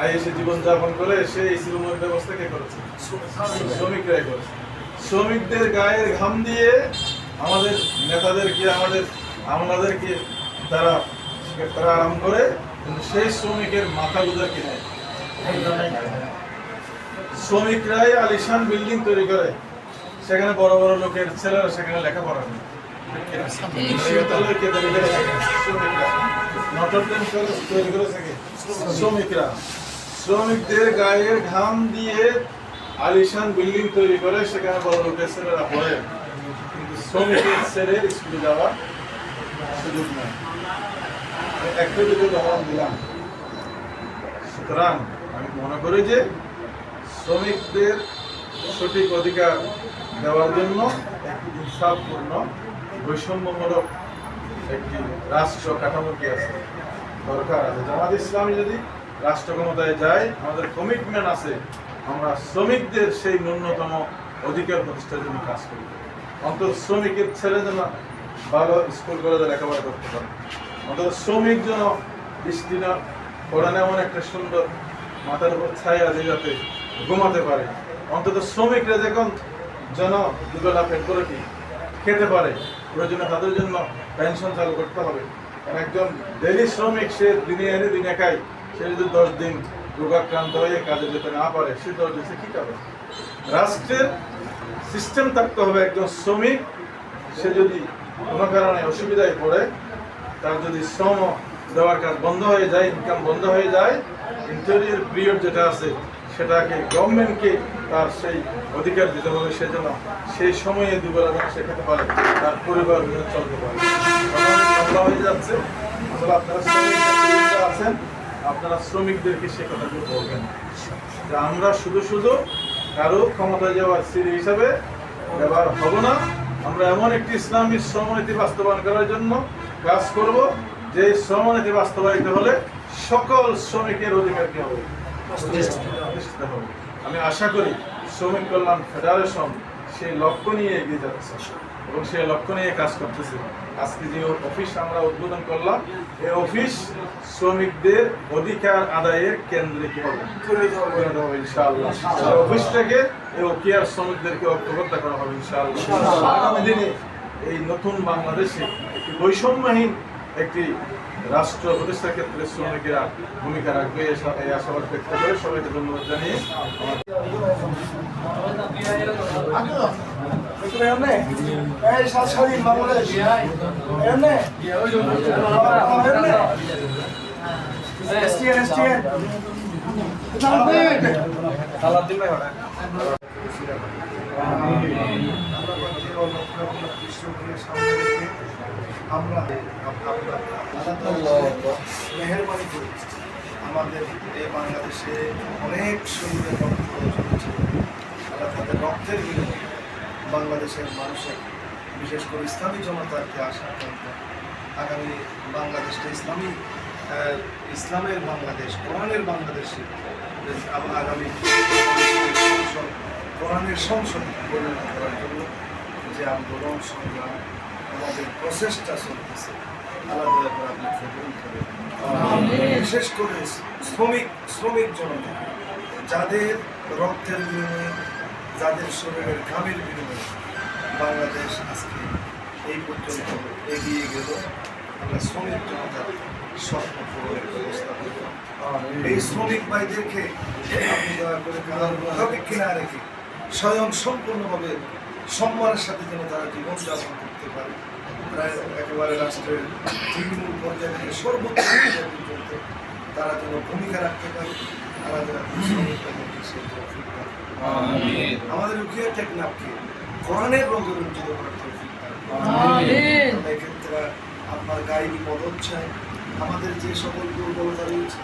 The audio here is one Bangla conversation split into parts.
আইএসে জীবনযাপন করে সে এই শ্রমের ব্যবস্থা কে করেছে শ্রমিকরাই করেছে শ্রমিকদের গায়ের ঘাম দিয়ে আমাদের নেতাদেরকে, আমাদের আমলাদেরকে তারা তারা আরাম করে সেই শ্রমিকের মাথা গুজার নেয় শ্রমিকরাই আলিশান বিল্ডিং তৈরি করে সেখানে বড় বড় লোকের ছেলেরা সেখানে লেখাপড়া করে করে? শ্রমিকরা। নটর ডেম তৈরি করেছে কে? শ্রমিকরা শ্রমিকদের গায়ে ঘাম দিয়ে আলিশান বিল্ডিং তৈরি করে, সেখানে বড় লোকের ছেলেরা পড়ে। কিন্তু শ্রমিকের ছেলে স্কুলে যাওয়ার সুযোগ নেই। একটা দুটো উদাহরণ দিলাম। সুতরাং আমি মনে করি যে শ্রমিকদের সঠিক অধিকার দেওয়ার জন্য একটি ইনসাফপূর্ণ বৈষম্যমূলক একটি রাষ্ট্র কাঠামো কি আছে? দরকার আছে। জামাত ইসলামী যদি রাষ্ট্র ক্ষমতায় যায়, আমাদের কমিটমেন্ট আছে, আমরা শ্রমিকদের সেই ন্যূনতম অধিকার প্রতিষ্ঠার জন্য কাজ করি। অন্তত শ্রমিকের ছেলে যেন ভালো স্কুল, কলেজে লেখাপড়া করতে পারে। অন্তত শ্রমিক যেন বৃষ্টি না পড়ানো এমন একটা সুন্দর মাথার উপর ছায়া আছে যাতে ঘুমাতে পারে। অন্তত শ্রমিকরা যখন যেন দুবেলা পেট করে কি খেতে পারে প্রয়োজনে তাদের জন্য পেনশন চালু করতে হবে। একজন ডেলি শ্রমিক সে দিনে এনে দিনে খায়। সে যদি দশ দিন রোগাক্রান্ত হয়ে কাজে যেতে না পারে সে দশ দিন সে কী খাবে রাষ্ট্রের সিস্টেম থাকতে হবে একজন শ্রমিক। সে যদি কোনো কারণে অসুবিধায় পড়ে, তার যদি শ্রম দেওয়ার কাজ বন্ধ হয়ে যায় ইনকাম বন্ধ হয়ে যায় ইন্টারিয়ার পিরিয়ড যেটা আছে, সেটাকে গভর্নমেন্টকে তার সেই অধিকার দিতে হবে, সেজন্য সেই সময়ে দুবেলা যেন সে খেতে পারে, তার পরিবার চলতে পারে। হয়ে যাচ্ছে। আসলে আপনারা আছেন আপনারা শ্রমিকদেরকে সে কথাগুলো বলবেন যে আমরা শুধু শুধু কারও ক্ষমতায় যাওয়ার সিঁড়ি হিসাবে ব্যবহার হব না, আমরা এমন একটি ইসলামী শ্রমনীতি বাস্তবায়ন করার জন্য কাজ করব, যে শ্রমনীতি বাস্তবায়িত হলে সকল শ্রমিকের অধিকার কি হবে। আমি আশা করি শ্রমিক কল্যাণ ফেডারেশন সেই লক্ষ্য নিয়ে এগিয়ে যাচ্ছে। এবং সেই লক্ষ্য নিয়ে কাজ করতেছে। আজকে যে অফিস আমরা উদ্বোধন করলাম এই অফিস শ্রমিকদের অধিকার আদায়ের কেন্দ্রে কি হবে ইনশাআল্লাহ। আর থেকে এই ওকিয়ার শ্রমিকদেরকে ঐক্যবদ্ধ করা হবে ইনশাআল্লাহ। আগামী দিনে এই নতুন বাংলাদেশে একটি বৈষম্যহীন একটি রাষ্ট্র প্রতিষ্ঠার ক্ষেত্রে শ্রমিকেরা ভূমিকা রাখবে এই আশা- এই আশাবাদ ব্যক্ত করে সবাইকে ধন্যবাদ জানিয়ে আমার এমনে এমনে এসটিএন এসটিএন আমরা মেহরবানি করি আমাদের এই বাংলাদেশে অনেক শহীদের রক্ত ঝরেছে তারা তাদের রক্তের বিনিময়ে বাংলাদেশের মানুষের বিশেষ করে ইসলামী জনতাকে আশা করত আগামী বাংলাদেশটা ইসলামী ইসলামের বাংলাদেশ কোরআনের বাংলাদেশে আগামী কোরআনের সংসদ পরিণত করার জন্য যে আন্দোলন সংগ্রাম আমাদের প্রচেষ্টা চলতেছে। আল্লাহ করে আপনি কবুল করেন। বিশেষ করে শ্রমিক শ্রমিক জনতা যাদের রক্তের বিনিময়ে যাদের শরীরের ঘামের বিনিময়ে বাংলাদেশ আজকে এই পর্যন্ত এগিয়ে গেল। আমরা শ্রমিক জনতার স্বপ্ন পূরণের ব্যবস্থা করব। এই শ্রমিক ভাইদেরকে আপনি দয়া করে মোতাবেক কিনা রেখে স্বয়ং সম্পূর্ণভাবে সম্মানের সাথে যেন তারা জীবনযাপন করতে পারে। প্রায় একেবারে রাষ্ট্রের তৃণমূল পর্যায়ে থেকে সর্বোচ্চ পর্যন্ত তারা যেন ভূমিকা রাখতে পারে তারা যেন। আমাদের উকিয়া টেকনাফকে কোরআনের রঙে রঞ্জিত করার তৌফিক এক্ষেত্রে আপনার গাইবি মদত চাই। আমাদের যে সকল দুর্বলতা রয়েছে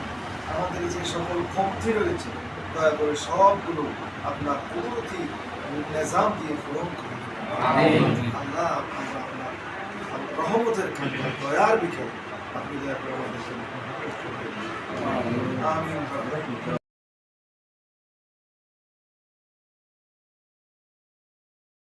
আমাদের যে সকল কমতি রয়েছে দয়া করে সবগুলো আপনার কুদরতি নিজাম দিয়ে পূরণ করে। দিন। আল্লাহ আপনার রহমতের খান্ডার দয়ার বিকেল আপনি দয়া করে আমাদের আমিন।